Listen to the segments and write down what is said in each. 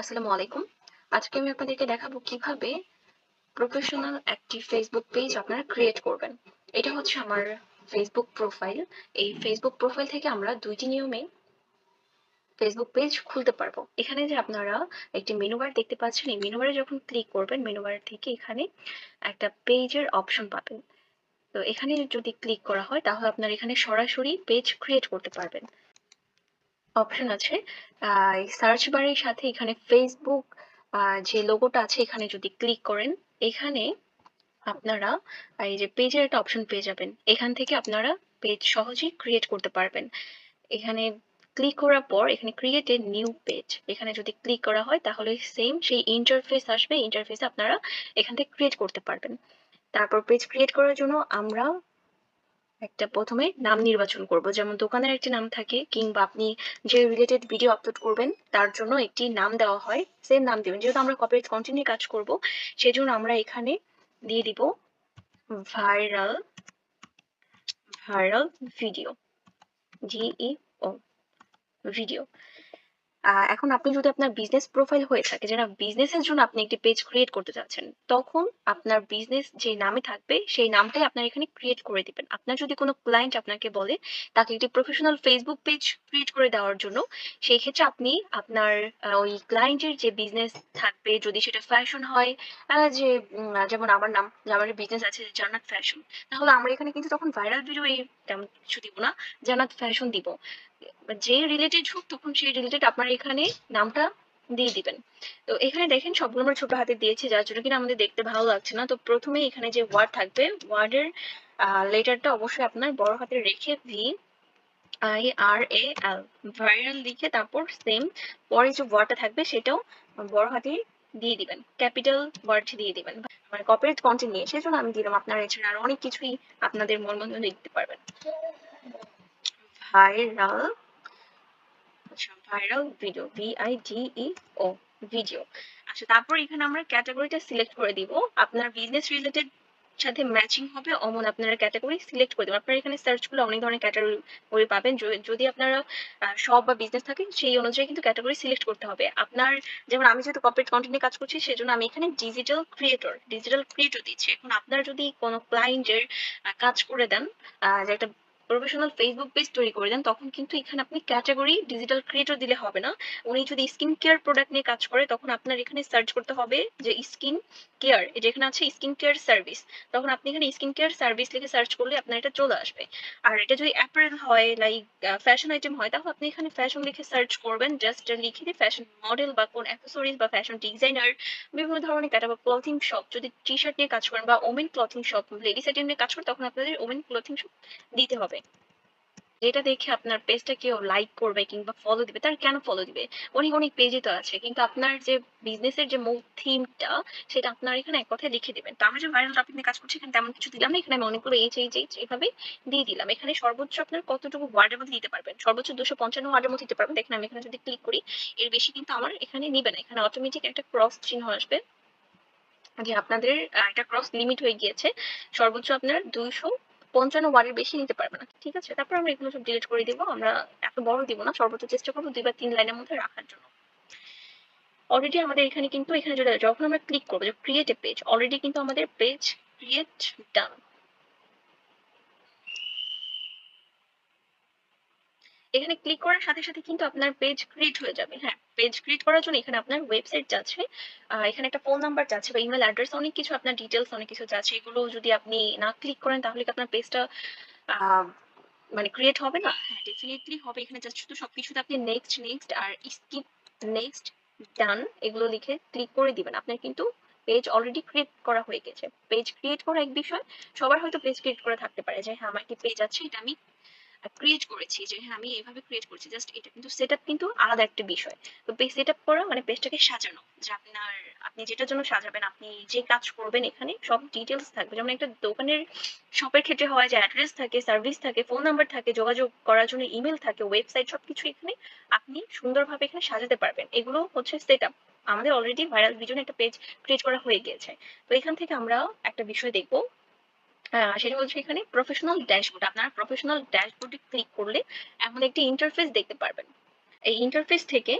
আসসালামু আলাইকুম। আজকে আমি আপনাদেরকে দেখাবো কীভাবে প্রফেশনাল একটি ফেসবুক পেজ আপনারা ক্রিয়েট করবেন। এটা হচ্ছে আমার ফেসবুক প্রোফাইল এই ফেসবুক প্রোফাইল থেকে আমরা দুইটি নিয়মে ফেসবুক পেজ খুলতে পারব। এখানে যে আপনারা একটি মেনু বার দেখতে পাচ্ছেন, এই মেনু বারে যখন ক্লিক করবেন মেনু বার থেকে এখানে একটা পেজের অপশন পাবেন। তো এখানে যদি ক্লিক করা হয়, তাহলে আপনারা এখানে সরাসরি পেজ ক্রিয়েট করতে পারবেন। অপশন আছে। সার্চ বারের সাথে এখানে ফেসবুক যে লোগোটা আছে, এখানে যদি ক্লিক করেন, এখানে আপনারা এই যে পেজের একটা অপশন পেয়ে যাবেন। এখান থেকে আপনারা পেজ সহজেই ক্রিয়েট করতে পারবেন। এখানে ক্লিক করার পর, এখানে ক্রিয়েট এ নিউ পেজ এখানে যদি ক্লিক করা হয়, তাহলে সেম সেই ইন্টারফেস আসবে। ইন্টারফেসে আপনারা এখান থেকে ক্রিয়েট করতে পারবেন। তারপর পেজ ক্রিয়েট করার জন্য আমরা একটা প্রথমে নাম নির্বাচন করব। যেমন দোকানের একটি নাম থাকে কিংবা আপনি যে রিলেটেড ভিডিও আপলোড করবেন, তার জন্য একটি নাম দেওয়া হয় সেম নাম দেবেন। যেহেতু আমরা কপিরাইট কন্টিনিউ কাজ করব, সেজন্য আমরা এখানে দিয়ে দিব ভাইরাল ভাইরাল ভিডিও জিই ও ভিডিও এখন আপনি যদি আপনার বিজনেস প্রোফাইল হয়ে থাকে যারা বিজনেসের জন্য আপনি একটি পেজ ক্রিয়েট করতে চাচ্ছেন তখন আপনার বিজনেস যে নামে থাকবে, সেই নামটাই আপনার এখানে ক্রিয়েট করে দিবেন। আপনার যদি কোনো ক্লায়েন্ট আপনাকে বলে, তাকে একটি প্রফেশনাল ফেসবুক পেজ ক্রিয়েট করে দেওয়ার জন্য, সেই ক্ষেত্রে আপনি আপনার ওই ক্লায়েন্টের যে বিজনেস থাকবে, যদি সেটা ফ্যাশন হয় যে যেমন আমার নাম আমার বিজনেস আছে জান্নাত ফ্যাশন তাহলে আমরা এখানে কিন্তু তখন ভাইরাল ভিডিও এই তেমন কিছু দিব না, জান্নাত ফ্যাশন দিব। যে রিলেটেড হোক, তখন সেই রিলেটেড আপনার এখানে নামটা দিয়ে দিবেন। তো এখানে দেখেন সবগুলো আমরা ছোট হাতে দিয়েছি, যার জন্য কিনা আমাদের দেখতে ভালো লাগছে না। তো প্রথমে এখানে যে ওয়ার্ড থাকবে ওয়ার্ডের লেটারটা অবশ্যই আপনার বড় হাতে রেখে V I R A L viral লিখে তারপর সেম পরে যে ওয়ার্ডটা থাকবে, সেটাও বড় হাতে দিয়ে দিবেন। ক্যাপিটাল ওয়ার্ড দিয়ে দিবেন। মানে কপিরাইট কন্টেন্ট নিয়ে সেজন্য আমি দিলাম। আপনারা এছাড়া আর অনেক কিছুই আপনাদের মন মতো দেখতে পারবেন। ভাইরাল আচ্ছা viral video V I D E O video আচ্ছা তারপর এখানে আমরা ক্যাটাগরিটা সিলেক্ট করে দিব। আপনার বিজনেস রিলেটেড সাথে ম্যাচিং হবে, অমন আপনারা ক্যাটাগরি সিলেক্ট করে দেবেন। আপনারা এখানে সার্চ করলে অনেক ধরনের ক্যাটাগরি পাবেন। যদি আপনারা সব বা বিজনেস থাকে সেই অনুযায়ী কিন্তু ক্যাটাগরি সিলেক্ট করতে হবে। আপনার, যেমন আমি যেহেতু কর্পোরেট কন্টেন্টে কাজ করছি, সেজন্য আমি এখানে ডিজিটাল ক্রিয়েটর ডিজিটাল ক্রিয়েটর দিচ্ছি। এখন আপনার যদি কোনো ক্লায়েন্টের কাজ করে দেন যে একটা প্রফেশনাল ফেসবুক পেজ তৈরি করে দেন, তখন কিন্তু এখানে আপনি ক্যাটাগরি ডিজিটাল ক্রিয়েটর দিলে হবে না। উনি যদি স্কিন কেয়ার প্রোডাক্ট নিয়ে কাজ করে, তখন আপনার এখানে সার্চ করতে হবে যে স্কিন কেয়ার যেখানে আছে স্কিন কেয়ার সার্ভিস তখন আপনি এখানে স্কিন কেয়ার সার্ভিস লিখে সার্চ করলে আপনার এটা চলে আসবে। আর এটা যদি অ্যাপারেল হয় লাইক ফ্যাশন আইটেম হয়, তাহলে আপনি এখানে ফ্যাশন লিখে সার্চ করবেন জাস্ট লিখে দিয়ে ফ্যাশন মডেল বা কোন অ্যাক্সেসরিজ বা ফ্যাশন ডিজাইনার বিভিন্ন ধরনের ক্যাটাগরি ক্লথিং শপ যদি টি শার্ট নিয়ে কাজ করেন বা women clothing shop ladies item নিয়ে কাজ করেন, তখন আপনাদের ওমেন ক্লথিং শপ দিতে হবে। যেটা দেখে আপনার পেজটা কেউ লাইক করবে কিংবা ফলো দিবে, তার কেন ফলো দিবে? অনেক অনেক পেজই তো আছে, কিন্তু আপনার যে বিজনেসের যে মূল থিমটা সেটা আপনার এখানে এক কথায় লিখে দিবেন। তো আমরা যে ভাইরাল টপিক নিয়ে কাজ করছি, এখানে তেমন কিছু দিলাম না, এখানে আমি অনেকগুলো এইচ এইচ এইচ এভাবে দিয়ে দিলাম। এখানে সর্বোচ্চ আপনার কতটুকু ওয়ার্ডের মধ্যে দিতে পারবেন? সর্বোচ্চ দুশো পঞ্চান্ন ওয়ার্ডের মধ্যে দিতে পারবেন। দেখেন, আমি এখানে যদি ক্লিক করি, এর বেশি কিন্তু আমার এখানে নিবে না। এখানে অটোমেটিক একটা ক্রস চিহ্ন আসবে, যে আপনাদের একটা ক্রস লিমিট হয়ে গিয়েছে। সর্বোচ্চ আপনার দুইশো পঞ্চান্ন ওয়ার্ডের বেশি নিতে পারবে না, ঠিক আছে? তারপর আমরা এগুলো সব ডিলিট করে দিব, আমরা এত বড় দিব না, সর্বোচ্চ চেষ্টা করব দুই বা তিন লাইনের মধ্যে রাখার জন্য। অলরেডি আমাদের এখানে কিন্তু, এখানে যখন আমরা ক্লিক করব যে ক্রিয়েট এ পেজ অলরেডি কিন্তু আমাদের পেজ ক্রিয়েট ডান এখানে ক্লিক করার সাথে সাথে কিন্তু আপনার পেজ ক্রিয়েট হয়ে যাবে। হ্যাঁ পেজ ক্রিয়েট করার জন্য এখানে আপনার ওয়েবসাইট যাচ্ছে। এখানে একটা ফোন নাম্বার যাচ্ছে বা ইমেল অ্যাড্রেস অনেক কিছু আপনার ডিটেলস অনেক কিছু যাচ্ছে। এগুলো যদি আপনি না ক্লিক করেন, তাহলে কি আপনার পেজটা মানে ক্রিয়েট হবে না? হ্যাঁ ডেফিনেটলি হবে। এখানে জাস্ট শুধু সবকিছুতে আপনি নেক্সট নেক্সট আর স্কিপ নেক্সট ডান এগুলো লিখে ক্লিক করে দিবেন। আপনার কিন্তু পেজ অলরেডি ক্রিয়েট করা হয়ে গেছে। পেজ ক্রিয়েট করা এক বিষয়, সবার হয়তো পেজ ক্রিয়েট করা থাকতে পারে যে হ্যাঁ আমার একটি পেজ আছে? এটা আমি ক্রিয়েট করেছি যে হ্যাঁ আমি এইভাবে ক্রিয়েট করছি। জাস্ট এটা কিন্তু সেট কিন্তু আলাদা একটা বিষয়। তো পেজ সেট করা মানে পেজটাকে সাজানো। যে আপনার, আপনি যেটার জন্য সাজাবেন, আপনি যে কাজ করবেন এখানে সব ডিটেলস থাকবে। যেমন একটা দোকানের শপের ক্ষেত্রে হয়, যে অ্যাড্রেস থাকে সার্ভিস থাকে ফোন নাম্বার থাকে, যোগাযোগ করার জন্য ইমেল থাকে ওয়েবসাইট সবকিছু এখানে আপনি সুন্দরভাবে এখানে সাজাতে পারবেন। এগুলো হচ্ছে সেট আমাদের অলরেডি ভাইরাল ভিডিও একটা পেজ ক্রিয়েট করা হয়ে গিয়েছে। তো এখান থেকে আমরা একটা বিষয় দেখব। সেটা হচ্ছে এখানে প্রফেশনাল ড্যাশবোর্ড আপনারা প্রফেশনাল ড্যাশবোর্ডে ক্লিক করলে এমন একটি ইন্টারফেস দেখতে পারবেন। এই ইন্টারফেস থেকে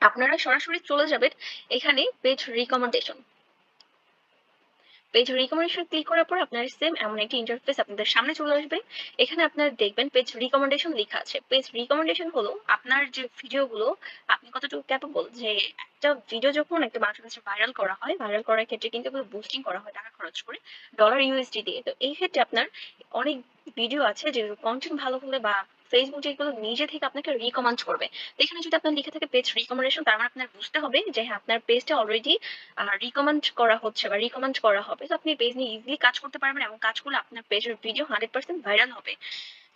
আপনারা সরাসরি চলে যাবেন এখানে page recommendation page recommendation click করার পর আপনার সেম এমন একটি ইন্টারফেস আপনাদের সামনে চলে আসবে। এখানে আপনার দেখবেন পেজ রিকমেন্ডেশন লেখা আছে। পেজ রিকমেন্ডেশন হলো আপনার যে ভিডিওগুলো আপনি কতটুকু ক্যাপেবল যে একটা ভিডিও যখন একটা মানুষের কাছে ভাইরাল করা হয় ভাইরাল করার ক্ষেত্রে কিন্তু বুস্টিং করা হয় টাকা খরচ করে ডলার ইউএসডি দিয়ে। তো এই ক্ষেত্রে আপনার অনেক ভিডিও আছে যে কন্টেন্ট ভালো হলে বা ফেসবুক যেগুলো নিজে থেকে আপনাকে রিকমেন্ড করবে। এখানে যদি আপনার লিখে থাকে পেজ রিকমেন্ডেশন তার মানে আপনার বুঝতে হবে যে হ্যাঁ আপনার পেজটা অলরেডি রিকমেন্ড করা হচ্ছে বা রিকমেন্ড করা হবে। তো আপনি পেজ নিয়ে ইজিলি কাজ করতে পারবেন এবং কাজ করলে আপনার পেজের ভিডিও হান্ড্রেড পার্সেন্ট ভাইরাল হবে।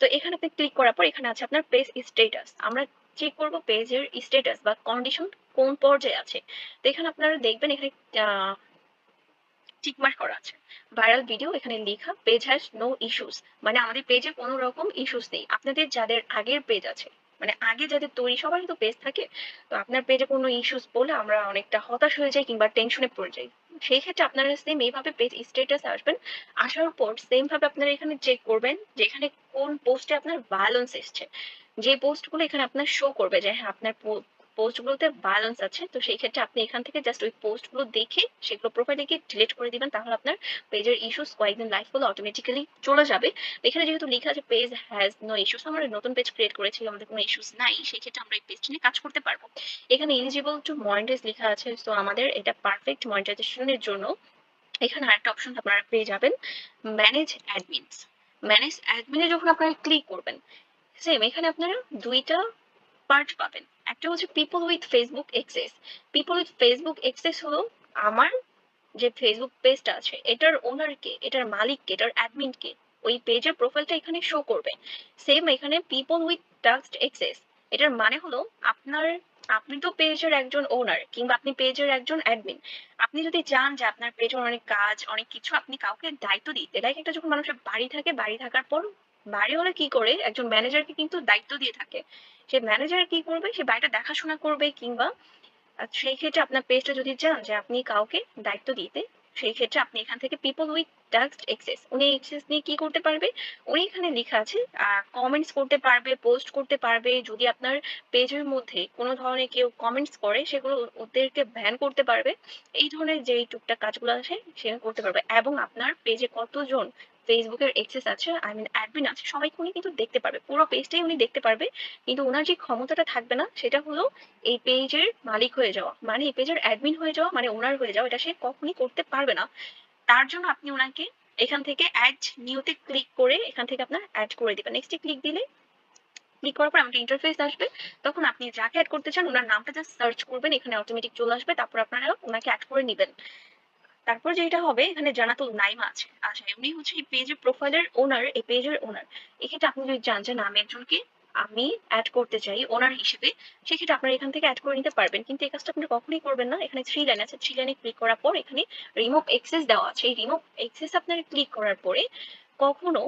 তো এখানে আপনি ক্লিক করার পর এখানে আছে আপনার পেজ স্টেটাস আমরা চেক করব পেজের স্টেটাস বা কন্ডিশন কোন পর্যায়ে আছে। তো এখানে আপনারা দেখবেন এখানে টিকমার্ক করা আছে। ভাইরাল ভিডিও এখানে লেখা পেজ হ্যাজ নো ইস্যুস মানে আমাদের পেজে কোনো রকম ইস্যুস নেই। আপনাদের যাদের আগের পেজ আছে মানে আগে যাদের তৈরি, সবারই তো পেজ থাকে। তো আপনার পেজে কোনো ইস্যুস বলে আমরা অনেকটা হতাশ হয়ে যাই কিংবা টেনশনে পড়ে যাই। সেই ক্ষেত্রে আপনারা সেম এইভাবে পেজ স্ট্যাটাস আসবেন। আসার পর সেম ভাবে আপনারা এখানে চেক করবেন যে এখানে কোন পোস্টে আপনার ভায়োলেন্স এসছে। যে পোস্টগুলো এখানে আপনার শো করবে যে হ্যাঁ আপনার পোস্টগুলোতে ব্যালেন্স আছে, তো সেই ক্ষেত্রে আপনি এখান থেকে জাস্ট ওই পোস্টগুলো দেখে সেগুলো প্রোফাইলে গিয়ে ডিলিট করে দিবেন, তাহলে আপনার পেজের ইস্যুস কয়েকদিন লাইফ অটোমেটিক্যালি চলে যাবে। এখানে যেহেতু লেখা আছে পেজ হ্যাজ নো ইস্যুস আমরা নতুন পেজ ক্রিয়েট করেছি আমাদের কোনো ইস্যুস নাই, সেই ক্ষেত্রে আমরা এই পেজটা নিয়ে কাজ করতে পারব। এখানে এলিজিবল টু মনিটাইজ লেখা আছে তো আমাদের এটা পারফেক্ট মনিটাইজেশনের জন্য এখানে আরেকটা অপশন আপনারা পেয়ে যাবেন ম্যানেজ অ্যাডমিনস ম্যানেজ অ্যাডমিনে যখন আপনারা ক্লিক করবেন সেম এখানে আপনারা দুইটা পার্ট পাবেন। একটা হচ্ছে people with Facebook access people with Facebook access হলো আমার যে ফেসবুক পেজটা আছে, এটার ওনার কে, এটার মালিক কে, এটার অ্যাডমিন কে, ওই পেজের প্রোফাইলটা এখানে শো করবে। সেম এখানে পিপল উইথ টাস্ট এক্সেস এটার মানে হলো আপনার, আপনি তো পেজের একজন ওনার কিংবা আপনি পেজের একজন অ্যাডমিন আপনি যদি চান যে আপনার পেজের অনেক কাজ, অনেক কিছু আপনি কাউকে দায়িত্ব দিতে লাইক একটা যখন মানুষের বাড়ি থাকে, বাড়ি থাকার পর বাড়ি হলে কি করে? একজন ম্যানেজারকে কিন্তু দায়িত্ব দিয়ে থাকে। সে ম্যানেজার কি করবে? সে বাড়িটা দেখাশোনা করবে কিংবা সেই ক্ষেত্রে আপনার পেজটা যদি চান যে আপনি কাউকে দায়িত্ব দিতে, সেই ক্ষেত্রে আপনি এখান থেকে পিপল উইথ টাস্ক এক্সেস উনি এক্সেস নিয়ে কি করতে পারবে? উনি এখানে লেখা আছে কমেন্টস করতে পারবে পোস্ট করতে পারবে। যদি আপনার পেজের মধ্যে কোনো ধরনের কেউ কমেন্টস করে, সেগুলো ওদেরকে ব্যান করতে পারবে। এই ধরনের যে টুকটাক কাজগুলো আছে সেটা করতে পারবে। এবং আপনার পেজে কতজন ফেসবুকের এক্সেস আছে আই মিন অ্যাডমিন আছে সবাইকে উনি কিন্তু দেখতে পারবে। পুরো পেজটাই উনি দেখতে পারবে। কিন্তু ওনার যে ক্ষমতাটা থাকবে না, সেটা হলো এই পেজের মালিক হয়ে যাওয়া। মানে এই পেজের অ্যাডমিন হয়ে যাওয়া মানে ওনার হয়ে যাওয়া, এটা সে কখনই করতে পারবে না। তার জন্য আপনি ওনাকে এখান থেকে অ্যাড নিউতে ক্লিক করে এখান থেকে আপনার অ্যাড করে দিবেন। নেক্সটে ক্লিক দিলে ক্লিক করার পর আমাদের ইন্টারফেস আসবে। তখন আপনি যাকে অ্যাড করতে চান ওনার নামটা জাস্ট সার্চ করবেন, এখানে অটোমেটিক চলে আসবে। তারপর আপনারা ওনাকে অ্যাড করে নেবেন। তারপর যেটা হবে, এখানে জানাতুল নাইমা আছে। আচ্ছা উনি হচ্ছে এই পেজের প্রোফাইলের ওনার এই পেজের ওনার এক্ষেত্রে আপনি যদি চান যে না, আমি একজনকে আমি অ্যাড করতে চাই ওনার হিসেবে, সেক্ষেত্রে আপনারা এখান থেকে অ্যাড করে নিতে পারবেন। কিন্তু এই কাজটা আপনি কখনোই করবেন না। এখানে থ্রি লাইন আছে। থ্রি লাইনে ক্লিক করার পর এখানে রিমুভ এক্সেস দেওয়া আছে। এই রিমুভ এক্সেস আপনার ক্লিক করার পরে কখনো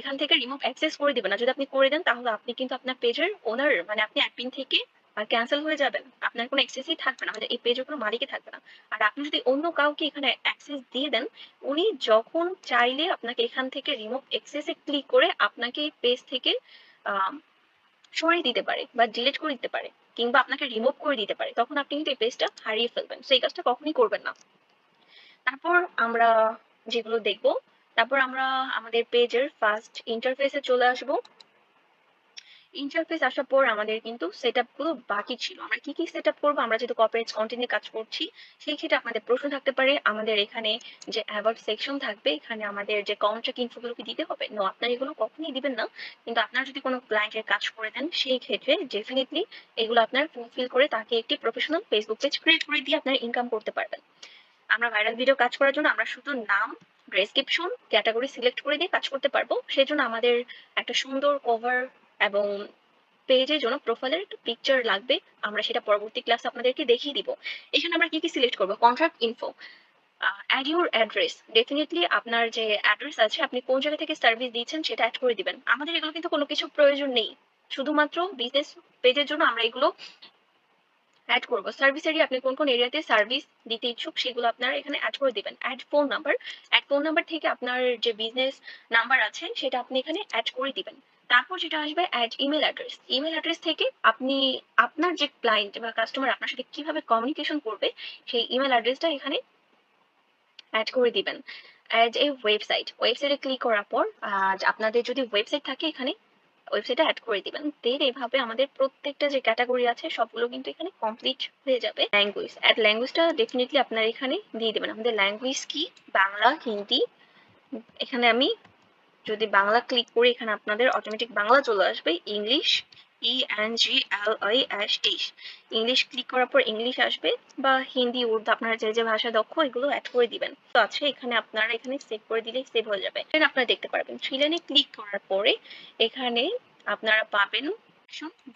এখান থেকে রিমুভ অ্যাক্সেস করে দিবেন না। যদি আপনি করে দেন, তাহলে আপনি কিন্তু আপনার পেজের ওনার মানে আপনি অ্যাডমিন থেকে আর ক্যান্সেল হয়ে যাবেন। আপনার কোনো অ্যাক্সেসই থাকবে না। এই পেজের কোনো মালিকই থাকবে না। আর আপনি যদি অন্য কাউকে এখানে অ্যাক্সেস দিয়ে দেন, উনি যখন চাইলে আপনাকে এখান থেকে রিমুভ অ্যাক্সেসে ক্লিক করে আপনাকে এই পেজ থেকে সরিয়ে দিতে পারে বা ডিলিট করে দিতে পারে কিংবা আপনাকে রিমুভ করে দিতে পারে, তখন আপনি কিন্তু এই পেজটা হারিয়ে ফেলবেন। সেই কাজটা কখনই করবেন না। তারপর আমরা যেগুলো দেখব, তারপর আমরা আমাদের পেজের ফার্স্ট ইন্টারফেসে চলে আসব। ইন্টারফেস আসার পর আমাদের কিন্তু সেটগুলো বাকি ছিল। আমরা কি কি সেট আপ করব? আমরা যেহেতু কর্পোরেট কন্টেন্টে কাজ করছি, সেই ক্ষেত্রে আপনাদের প্রশ্ন থাকতে পারে, আমাদের এখানে যে অ্যাওয়ার্ড সেকশন থাকবে, এখানে আমাদের যে কন্ট্রাক্ট ইনফোগুলো কি দিতে হবে? নো আপনার এগুলো কখনই দিবেন না। কিন্তু আপনার যদি কোনো ক্লায়েন্টের কাজ করে দেন, সেই ক্ষেত্রে ডেফিনেটলি এগুলো আপনার ফুলফিল করে তাকে একটি প্রফেশনাল ফেসবুক পেজ ক্রিয়েট করে দিয়ে আপনার ইনকাম করতে পারবেন। আমরা ভাইরাল ভিডিও কাজ করার জন্য আমরা শুধু নাম ডেসক্রিপশন ক্যাটাগরি সিলেক্ট করে দিয়ে কাজ করতে পারব। সেই জন্য আমাদের একটা সুন্দর কভার এবং পেজের জন্য প্রোফাইলের একটা পিকচার লাগবে। আমরা সেটা পরবর্তী ক্লাস আপনাদেরকে দেখিয়ে দিব। এখানে আমরা কি কি সিলেক্ট করব? Contact info add your address definitely আপনার যে অ্যাড্রেস আছে, আপনি কোন জায়গা থেকে সার্ভিস দিচ্ছেন সেটা অ্যাড করে দিবেন। আমাদের এগুলো কিন্তু কোনো কিছু প্রয়োজন নেই। শুধুমাত্র বিজনেস পেজের জন্য আমরা এগুলো অ্যাড করব। সার্ভিস এরিয়া আপনি কোন কোন এরিয়াতে সার্ভিস দিতে ইচ্ছুক সেগুলো আপনারা এখানে অ্যাড করে দিবেন। Add phone number add phone number থেকে আপনার যে বিজনেস নাম্বার আছে, সেটা আপনি এখানে অ্যাড করে দিবেন। তারপর যেটা আসবে add email address email address থেকে আপনি আপনার যে ক্লায়েন্ট বা কাস্টমার আপনার সাথে কীভাবে কমিউনিকেশন করবে, সেই ইমেল অ্যাড্রেসটা এখানে অ্যাড করে দিবেন। অ্যাড এ ওয়েবসাইট ওয়েবসাইটে ক্লিক করার পর আপনাদের যদি ওয়েবসাইট থাকে এখানে ওয়েবসাইটে অ্যাড করে দিবেন। দেন এভাবে আমাদের প্রত্যেকটা যে ক্যাটাগরি আছে, সবগুলো কিন্তু এখানে কমপ্লিট হয়ে যাবে। ল্যাঙ্গুয়েজ অ্যাড ল্যাঙ্গুয়েজটা ডেফিনেটলি আপনারা এখানে দিয়ে দেবেন। আমাদের ল্যাঙ্গুয়েজ কি? বাংলা, হিন্দি। এখানে আমি যদি বাংলা ক্লিক করি এখানে আপনাদের অটোমেটিক বাংলা চলে আসবে English E N G L I S H English click করার পর ইংলিশ আসবে বা হিন্দি, উর্দু, আপনারা যে যে ভাষা দক্ষ, এগুলো অ্যাড করে দিবেন। তো আছে, এখানে আপনারা এখানে সেভ করে দিলে সেভ হয়ে যাবে। দেন আপনারা দেখতে পারবেন থ্রি লাইনে ক্লিক করার পরে এখানে আপনারা পাবেন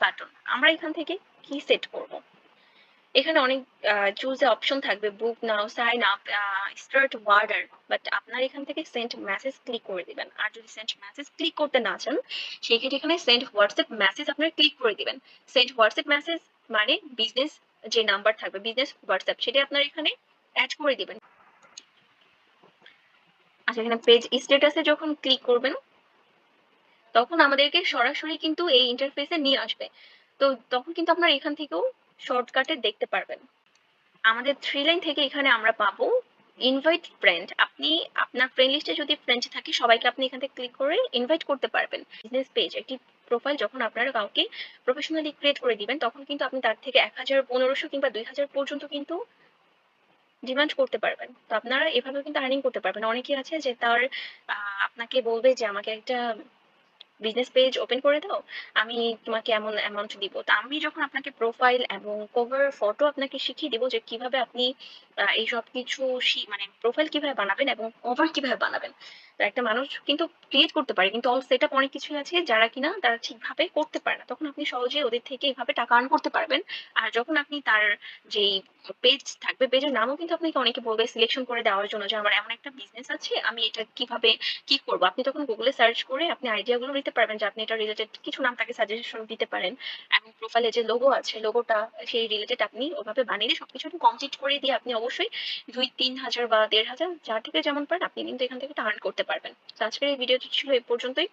বাটন আমরা এখান থেকে কি সেট করব? এখানে অনেক চুজে অপশন থাকবে book now sign up start order but আপনার এখান থেকে সেন্ড মেসেজ ক্লিক করে দিবেন। আর যদি সেন্ড মেসেজ ক্লিক করতে না চান, সেক্ষেত্রে এখানে সেন্ড হোয়াটসঅ্যাপ মেসেজ আপনারা ক্লিক করে দিবেন। সেন্ড হোয়াটসঅ্যাপ মেসেজ মানে বিজনেস যে নাম্বার থাকবে বিজনেস হোয়াটসঅ্যাপ সেটা আপনার এখানে অ্যাড করে দিবেন। আচ্ছা এখানে পেজ স্ট্যাটাসে যখন ক্লিক করবেন, তখন আমাদেরকে সরাসরি কিন্তু এই ইন্টারফেসে নিয়ে আসবে। তো তখন কিন্তু আপনার এখান থেকেও শর্টকাটে দেখতে পারবেন। আমাদের থ্রি লাইন থেকে এখানে আমরা পাবো ইনভাইট ফ্রেন্ড আপনি আপনার ফ্রেন্ড লিস্টে যদি ফ্রেন্ড থাকে, সবাইকে আপনি এখান থেকে ক্লিক করে ইনভাইট করতে পারবেন। বিজনেস পেজ একটি প্রোফাইল যখন আপনারা কাউকে প্রফেশনালি ক্রিয়েট করে দিবেন, তখন কিন্তু আপনি তার থেকে এক হাজার, পনেরোশো কিংবা দুই হাজার পর্যন্ত কিন্তু ডিমান্ড করতে পারবেন। তো আপনারা এভাবে কিন্তু আর্নিং করতে পারবেন। অনেকে আছে যে তার আপনাকে বলবে যে আমাকে একটা বিজনেস পেজ ওপেন করে দাও, আমি তোমাকে এমন অ্যামাউন্ট দিব। তো আমি যখন আপনাকে প্রোফাইল এবং কভার ফটো আপনাকে শিখিয়ে দিব যে কীভাবে আপনি এই সব কিছু মানে প্রোফাইল কীভাবে বানাবেন এবং কভার কীভাবে বানাবেন। একটা মানুষ কিন্তু ক্রিয়েট করতে পারে। কিন্তু অল সেট অনেক কিছু আছে যারা কিনা তারা ঠিকভাবে করতে পারে না। তখন আপনি সহজে ওদের থেকে এইভাবে টাকা আর্ন করতে পারবেন। আর যখন আপনি তার যেই পেজ থাকবে পেজের নামও কিন্তু আপনাকে অনেকে বলবে সিলেকশন করে দেওয়ার জন্য যে, আমার এমন একটা বিজনেস আছে, আমি এটা কীভাবে কি করব? আপনি তখন গুগলে সার্চ করে আপনি আইডিয়াগুলো নিতে পারবেন যে, আপনি এটা রিলেটেড কিছু নাম তাকে সাজেশন দিতে পারেন। এবং প্রোফাইলে যে লোগো আছে লোগোটা সেই রিলেটেড আপনি ওভাবে বানিয়ে দিয়ে সবকিছু কমপ্লিট করে দিয়ে আপনি অবশ্যই দুই, তিন হাজার বা দেড় হাজার যার থেকে যেমন পারেন, আপনি কিন্তু এখান থেকে আর্ন করতে পারবেন। আজকের এই ভিডিওটি ছিল এই পর্যন্তই।